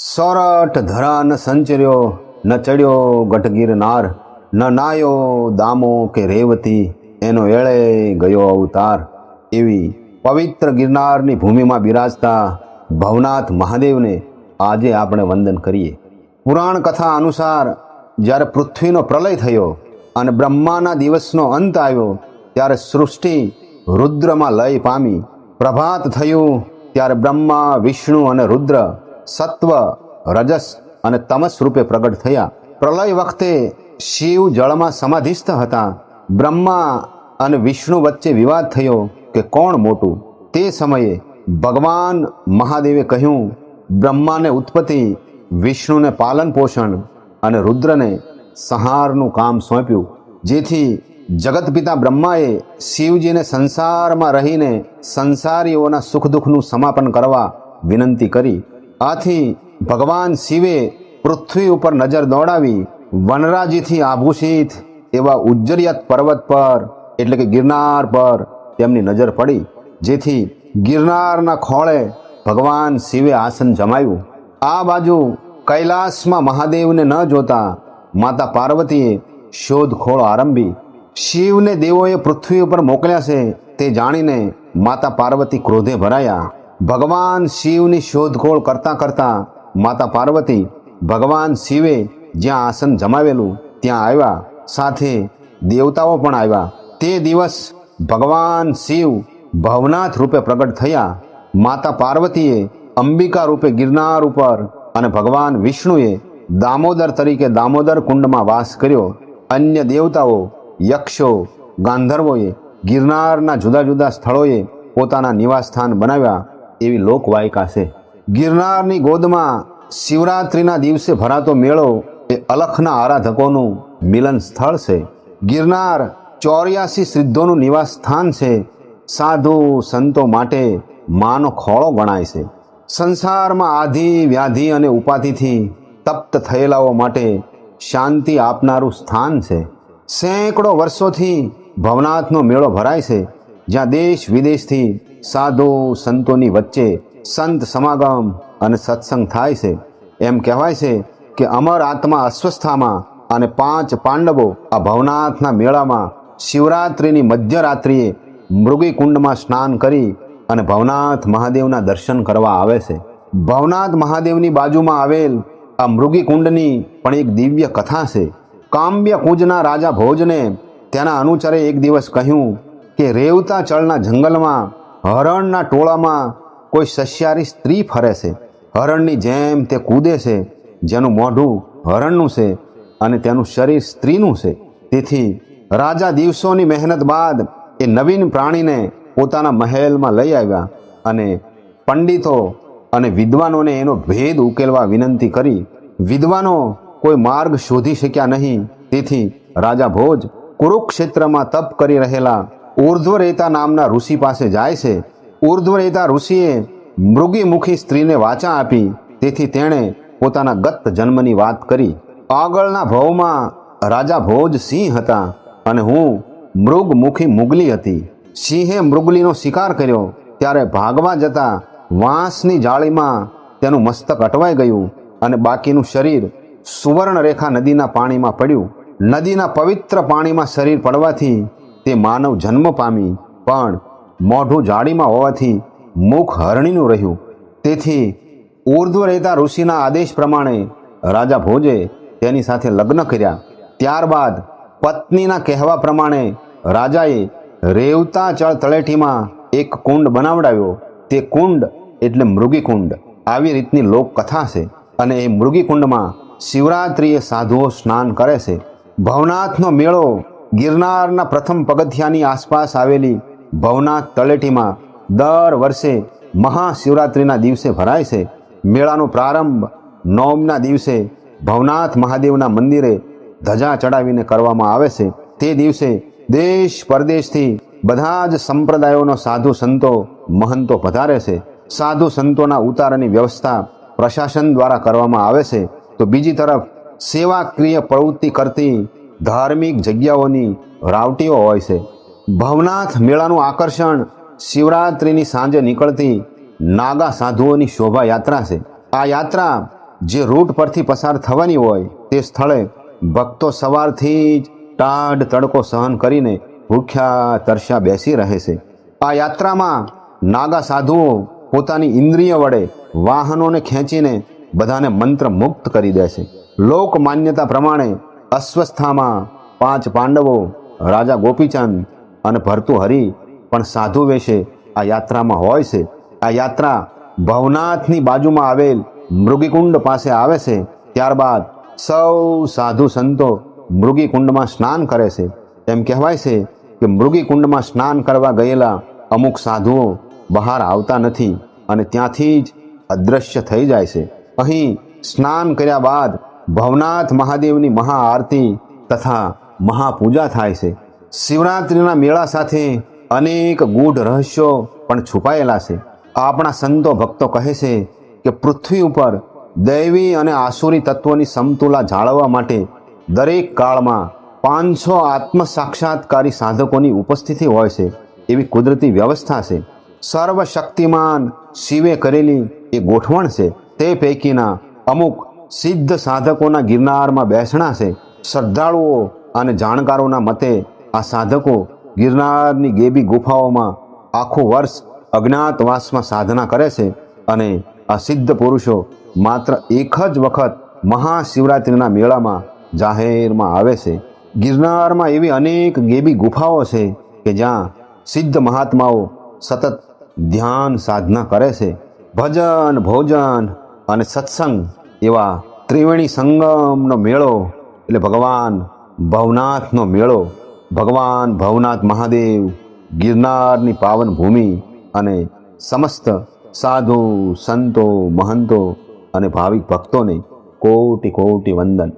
સોરઠ ધરા ન સંચર્યો, ન ચડ્યો ગટગીરનાર ન નાયો દામો કે રેવતી, એનો એળે ગયો અવતાર. એવી પવિત્ર ગિરનારની ભૂમિમાં બિરાજતા ભવનાથ મહાદેવને આજે આપણે વંદન કરીએ. પુરાણ કથા અનુસાર જ્યારે પૃથ્વીનો પ્રલય થયો અને બ્રહ્માના દિવસનો અંત આવ્યો, ત્યારે સૃષ્ટિ રુદ્રમાં લય પામી. પ્રભાત થયું ત્યારે બ્રહ્મા, વિષ્ણુ અને રુદ્ર સત્વ, રજસ અને તમસ રૂપે પ્રગટ થયા. પ્રલય વખતે શિવ જળમાં સમાધિસ્થ હતા. બ્રહ્મા અને વિષ્ણુ વચ્ચે વિવાદ થયો કે કોણ મોટું? તે સમયે ભગવાન મહાદેવે કહ્યું, બ્રહ્માને ઉત્પત્તિ, વિષ્ણુને પાલન પોષણ અને રુદ્રને સંહારનું કામ સોંપ્યું. જેથી જગતપિતા બ્રહ્માએ શિવજીને સંસારમાં રહીને સંસારીઓના સુખ દુઃખનું સમાપન કરવા વિનંતી કરી. આથી ભગવાન શિવે પૃથ્વી ઉપર નજર દોડાવી વનરાજીથી આભૂષિત એવા ઉજ્જરિયત પર્વત પર, એટલે કે ગિરનાર પર તેમની નજર પડી, જેથી ગિરનારના ખોળે ભગવાન શિવે આસન જમાવ્યું આ બાજુ કૈલાસમાં મહાદેવને ન જોતા માતા પાર્વતીએ શોધખોળ આરંભી. શિવને દેવોએ પૃથ્વી ઉપર મોકલ્યા છે તે જાણીને માતા પાર્વતી ક્રોધે ભરાયા. ભગવાન શિવની શોધખોળ કરતાં કરતાં માતા પાર્વતી ભગવાન શિવે જ્યાં આસન જમાવેલું ત્યાં આવ્યા. સાથે દેવતાઓ પણ આવ્યા. તે દિવસ ભગવાન શિવ ભવનાથ રૂપે પ્રગટ થયા. માતા પાર્વતીએ અંબિકા રૂપે ગિરનાર ઉપર અને ભગવાન વિષ્ણુએ દામોદર તરીકે દામોદર કુંડમાં વાસ કર્યો. અન્ય દેવતાઓ, યક્ષો, ગાંધર્વોએ ગિરનારના જુદા જુદા સ્થળોએ પોતાના નિવાસસ્થાન બનાવ્યા. એવી લોકવાયકા છે. ગિરનારની ગોદમાં શિવરાત્રિના દિવસે ભરાતો મેળો એ અલખના આરાધકોનું મિલન સ્થળ છે. ગિરનાર ચોર્યાસી સિદ્ધોનું નિવાસ સ્થાન છે. સાધુ સંતો માટે માનો ખોળો ગણાય છે. સંસારમાં આધિ, વ્યાધિ અને ઉપાધિથી તપ્ત થયેલાઓ માટે શાંતિ આપનારું સ્થાન છે. સેંકડો વર્ષોથી ભવનાથનો મેળો ભરાય છે. જ્યાં દેશ વિદેશથી સાધુ સંતોની વચ્ચે સંત સમાગમ અને સત્સંગ થાય છે. એમ કહેવાય છે કે અમર આત્મા અસ્વસ્થામાં અને પાંચ પાંડવો આ ભવનાથના મેળામાં શિવરાત્રિની મધ્યરાત્રિએ મૃગીકુંડમાં સ્નાન કરી અને ભવનાથ મહાદેવના દર્શન કરવા આવે છે. ભવનાથ મહાદેવની બાજુમાં આવેલ આ મૃગીકુંડની પણ એક દિવ્ય કથા છે. કામ્ય કુંજના રાજા ભોજને તેના અનુચરે એક દિવસ કહ્યું કે રેવતા ચળના જંગલમાં હરણના ટોળામાં કોઈ સસ્યારી સ્ત્રી ફરે છે. હરણની જેમ તે કૂદે છે, જેનું મોઢું હરણનું છે અને તેનું શરીર સ્ત્રીનું છે. તેથી રાજા દિવસોની મહેનત બાદ એ નવીન પ્રાણીને પોતાના મહેલમાં લઈ આવ્યા અને પંડિતો અને વિદ્વાનોને એનો ભેદ ઉકેલવા વિનંતી કરી. વિદ્વાનો કોઈ માર્ગ શોધી શક્યા નહીં. તેથી રાજા ભોજ કુરુક્ષેત્રમાં તપ કરી રહેલા ઉર્ધ્વરેતા નામના ઋષિ પાસે જાય છે. ઉર્ધ્વરેતા ઋષિએ મૃગીમુખી સ્ત્રીને વાચા આપી. તેથી તેણે પોતાના ગત જન્મની વાત કરી. આગળના ભવમાં રાજા ભોજ સિંહ હતા અને હું મૃગમુખી મુગલી હતી. સિંહે મૃગલીનો શિકાર કર્યો. ત્યારે ભાગવા જતા વાંસની જાળીમાં તેનું મસ્તક અટવાઈ ગયું અને બાકીનું શરીર સુવર્ણરેખા નદીના પાણીમાં પડ્યું. નદીના પવિત્ર પાણીમાં શરીર પડવાથી તે માનવ જન્મ પામી, પણ મોઢું જાળીમાં હોવાથી મુખ હરણીનું રહ્યું. તેથી ઉર્ધ્વરેતા ઋષિના આદેશ પ્રમાણે રાજા ભોજે તેની સાથે લગ્ન કર્યા. ત્યારબાદ પત્નીના કહેવા પ્રમાણે રાજાએ રેવતા ચળ તળેટીમાં એક કુંડ બનાવડાવ્યો. તે કુંડ એટલે મૃગીકુંડ. આવી રીતની લોકકથા છે અને એ મૃગીકુંડમાં શિવરાત્રિએ સાધુઓ સ્નાન કરે છે. ભવનાથનો મેળો ગિરનારના પ્રથમ પગથિયાની આસપાસ આવેલી ભવનાથ તળેટીમાં દર વર્ષે મહાશિવરાત્રિના દિવસે ભરાય છે. મેળાનો પ્રારંભ નોમના દિવસે ભવનાથ મહાદેવના મંદિરે ધજા ચડાવીને કરવામાં આવે છે. તે દિવસે દેશ પરદેશથી બધા જ સંપ્રદાયોનો સાધુ સંતો મહંતો પધારે છે. સાધુ સંતોના ઉતારાની વ્યવસ્થા પ્રશાસન દ્વારા કરવામાં આવે છે. તો બીજી તરફ સેવાક્રિય પ્રવૃત્તિ કરતી ધાર્મિક જગ્યાઓની રાવટીઓ હોય છે. ભવનાથ મેળાનું આકર્ષણ શિવરાત્રિની સાંજે નીકળતી નાગા સાધુઓની શોભાયાત્રા છે. આ યાત્રા જે રૂટ પરથી પસાર થવાની હોય તે સ્થળે ભક્તો સવારથી જ ટાઢ તડકો સહન કરીને ભૂખ્યા તરસ્યા બેસી રહે છે. આ યાત્રામાં નાગા સાધુઓ પોતાની ઇન્દ્રિય વડે વાહનોને ખેંચીને બધાને મંત્ર મુક્ત કરી દે છે. લોક માન્યતા પ્રમાણે અસ્વસ્થામાં પાંચ પાંડવો, રાજા ગોપીચંદ અને ભરતુહરિ પણ સાધુ વેશે આ યાત્રામાં હોય છે. આ યાત્રા ભવનાથની બાજુમાં આવેલ મૃગીકુંડ પાસે આવે છે. ત્યારબાદ સૌ સાધુ સંતો મૃગીકુંડમાં સ્નાન કરે છે. તેમ કહેવાય છે કે મૃગીકુંડમાં સ્નાન કરવા ગયેલા અમુક સાધુઓ બહાર આવતા નથી અને ત્યાંથી જ અદૃશ્ય થઈ જાય છે. અહીં સ્નાન કર્યા બાદ ભવનાથ મહાદેવની મહાઆરતી તથા મહાપૂજા થાય છે. શિવરાત્રિના મેળા સાથે અનેક ગૂઢ રહસ્યો પણ છુપાયેલા છે. આપણા સંતો ભક્તો કહે છે કે પૃથ્વી ઉપર દૈવી અને આસુરી તત્વોની સમતુલા જાળવવા માટે દરેક કાળમાં પાંચસો આત્મ સાક્ષાત્કારી સાધકોની ઉપસ્થિતિ હોય છે. એવી કુદરતી વ્યવસ્થા છે. સર્વશક્તિમાન શિવે કરેલી એ ગોઠવણ છે. તે પૈકીના અમુક સિદ્ધ સાધકોના ગિરનારમાં બેસણા છે. શ્રદ્ધાળુઓ અને જાણકારોના મતે આ સાધકો ગિરનારની ગેબી ગુફાઓમાં આખું વર્ષ અજ્ઞાતવાસમાં સાધના કરે છે અને આ સિદ્ધ પુરુષો માત્ર એક જ વખત મહાશિવરાત્રિના મેળામાં જાહેરમાં આવે છે. ગિરનારમાં એવી અનેક ગેબી ગુફાઓ છે કે જ્યાં સિદ્ધ મહાત્માઓ સતત ધ્યાન સાધના કરે છે. ભજન, ભોજન અને સત્સંગ એવા ત્રિવેણી સંગમનો મેળો, એટલે ભગવાન ભવનાથનો મેળો, ભગવાન ભવનાથ મહાદેવ ગિરનારની પાવન ભૂમિ અને સમસ્ત સાધુ, સંતો, મહંતો અને ભાવિક ભક્તોને કોટી કોટી વંદન.